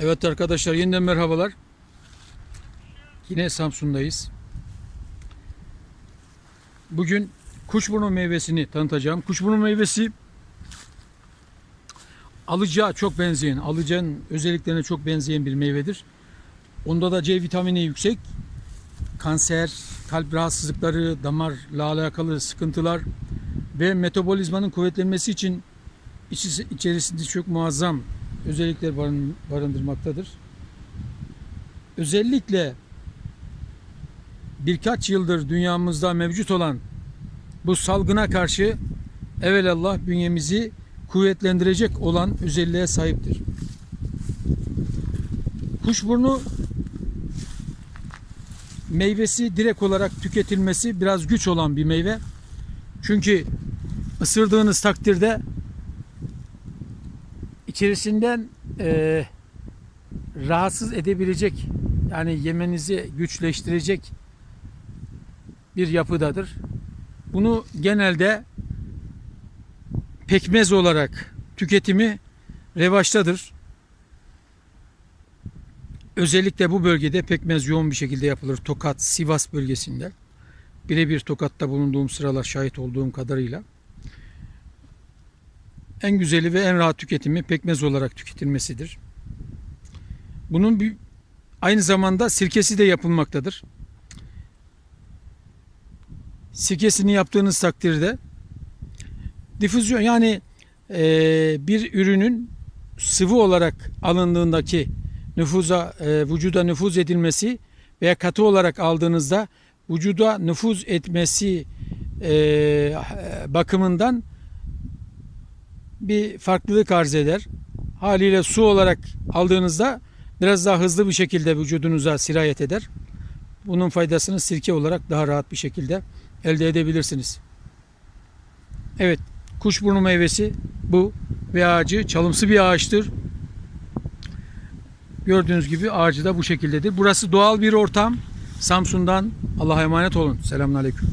Evet arkadaşlar yeniden merhabalar. Yine Samsun'dayız. Bugün kuşburnu meyvesini tanıtacağım. Kuşburnu meyvesi alıca çok benzeyen, alıcanın özelliklerine çok benzeyen bir meyvedir. Onda da C vitamini yüksek. Kanser, kalp rahatsızlıkları, damarla alakalı sıkıntılar ve metabolizmanın kuvvetlenmesi için içi- içerisinde çok muazzam özellikler barın- barındırmaktadır. Özellikle birkaç yıldır dünyamızda mevcut olan bu salgına karşı evelallah bünyemizi kuvvetlendirecek olan özelliğe sahiptir. Kuşburnu meyvesi direkt olarak tüketilmesi biraz güç olan bir meyve. Çünkü ısırdığınız takdirde içerisinden e, rahatsız edebilecek yani yemenizi güçleştirecek bir yapıdadır. Bunu genelde pekmez olarak tüketimi revaçtadır. Özellikle bu bölgede pekmez yoğun bir şekilde yapılır. Tokat, Sivas bölgesinde. Birebir Tokat'ta bulunduğum sıralar şahit olduğum kadarıyla. En güzeli ve en rahat tüketimi pekmez olarak tüketilmesidir. Bunun bir, aynı zamanda sirkesi de yapılmaktadır. Sirkesini yaptığınız takdirde difüzyon yani eee, bir ürünün sıvı olarak alındığındaki nüfuza eee, vücuda nüfuz edilmesi veya katı olarak aldığınızda vücuda nüfuz etmesi eee, bakımından bir farklılık arz eder. Haliyle su olarak aldığınızda biraz daha hızlı bir şekilde vücudunuza sirayet eder. Bunun faydasını sirke olarak daha rahat bir şekilde elde edebilirsiniz. Evet, kuşburnu meyvesi bu ve ağacı çalımsı bir ağaçtır. Gördüğünüz gibi ağacı da bu şekildedir. Burası doğal bir ortam. Samsun'dan Allah'a emanet olun. Selamünaleyküm.